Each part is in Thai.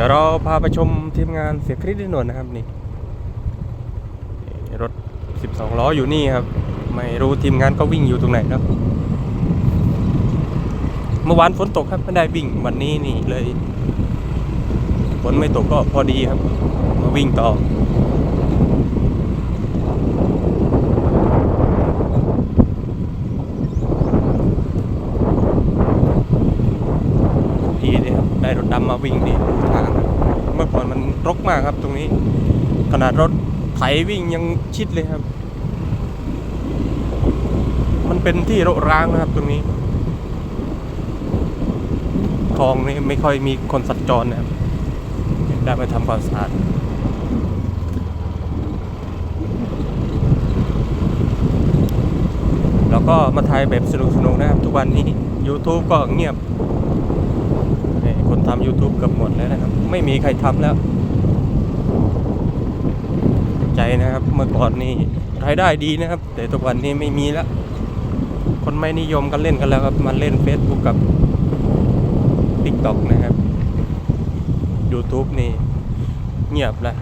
ดี๋ยวเราพาไปชมทีมงานเสียคริสที่หนวดนะครับนี่รถ 12 ล้ออยู่นี่ครับ ไม่รู้ทีมงานก็วิ่งอยู่ตรงไหนครับ เมื่อวานฝนตกครับไม่ได้วิ่งวันนี้นี่เลยฝนไม่ตกก็พอดีครับ มาวิ่งต่อดีเลยครับ ได้รถดำมาวิ่งดีทาง เมื่อก่อนมันรกมากครับตรงนี้ ขนาดรถไถวิ่งยังชิดเลยครับ มันเป็นที่รกร้างนะครับตรงนี้คลองนี่ไม่ค่อยมีคนสัญจรนะครับได้มาทำความสะอาดแล้วก็มาถ่ายแบบสนุกๆนะครับ ทุกวันนี้ YouTube ก็เงียบ คนทำ YouTube เกือบหมดแล้วนะครับ ไม่มีใครทำแล้ว ใจนะครับเมื่อก่อนนี่รายได้ดีนะครับ แต่ทุกวันนี้ไม่มีแล้ว คนไม่นิยมกันเล่นกันแล้วครับมันเล่น Facebook กับ TikTok นะครับ YouTube นี่เงียบแล้ว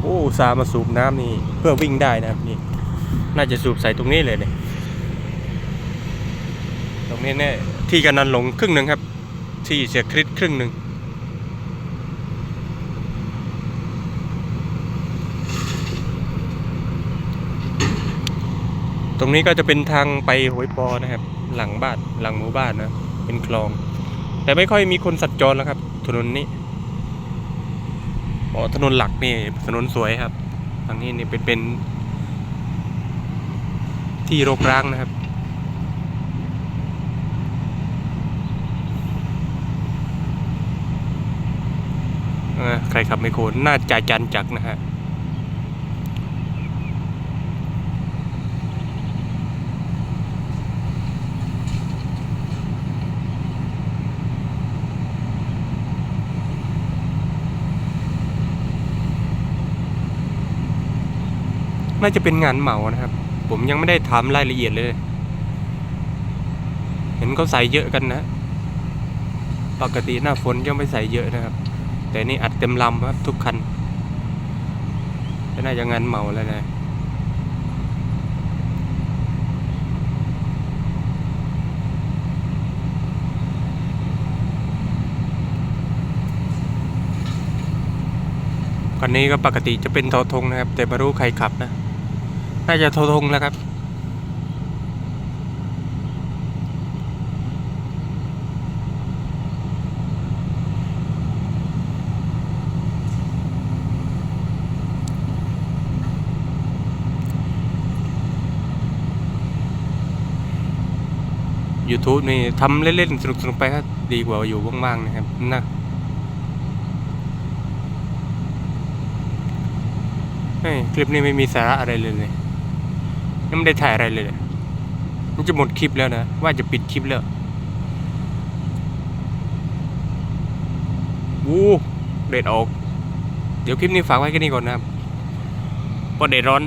โอ้อุ ตสาห์มาสูบน้ำนี่เพื่อวิ่งได้นะครับนี่ น่าจะสูบใส่ตรงนี้เลยเนี่ยตรงนี้เนี่ยที่กันนันหลงครึ่งหนึ่งครับ ที่เสียคริสครึ่งหนึ่งตรงนี้ก็จะเป็นทางไปหวยปอนะครับ หลังบ้านหลังหมู่บ้านนะเป็นคลอง แต่ไม่ค่อยมีคนสัญจรแล้วครับถนนนี้ อ๋อถนนหลักนี่ถนนสวยครับทางนี้นี่เป็นเป็น ที่รกร้างนะครับ ใครขับไม่โคนน่าจ่ายจันจักนะฮะ น่าจะเป็นงานเหมานะครับ ผมยังไม่ได้ถามรายละเอียดเลย เห็นเขาใส่เยอะกันนะ ปกติหน้าฝนยังไม่ใส่เยอะนะครับ แต่นี่อัดเต็มลำครับทุกคันก็น่าจะงานเหมาแล้วนะคันนี้ก็ปกติจะเป็นทอทงนะครับ แต่ไม่รู้ใครขับนะ น่าจะททงแล้วครับ YouTube นี่ทำเล่นๆ สนุกๆ ไปก็ดีกว่าอยู่ว่างๆ นะครับนะคลิปนี้ไม่มีสาระอะไรเลยเลย ยังไม่ได้ถ่ายอะไรเลยเลยมันจะหมดคลิปแล้วนะ ว่าจะปิดคลิปแล้ววู้เด็ดออก เดี๋ยวคลิปนี้ฝากไว้แค่นี้ก่อนนะครับเพราะเด็ดร้อน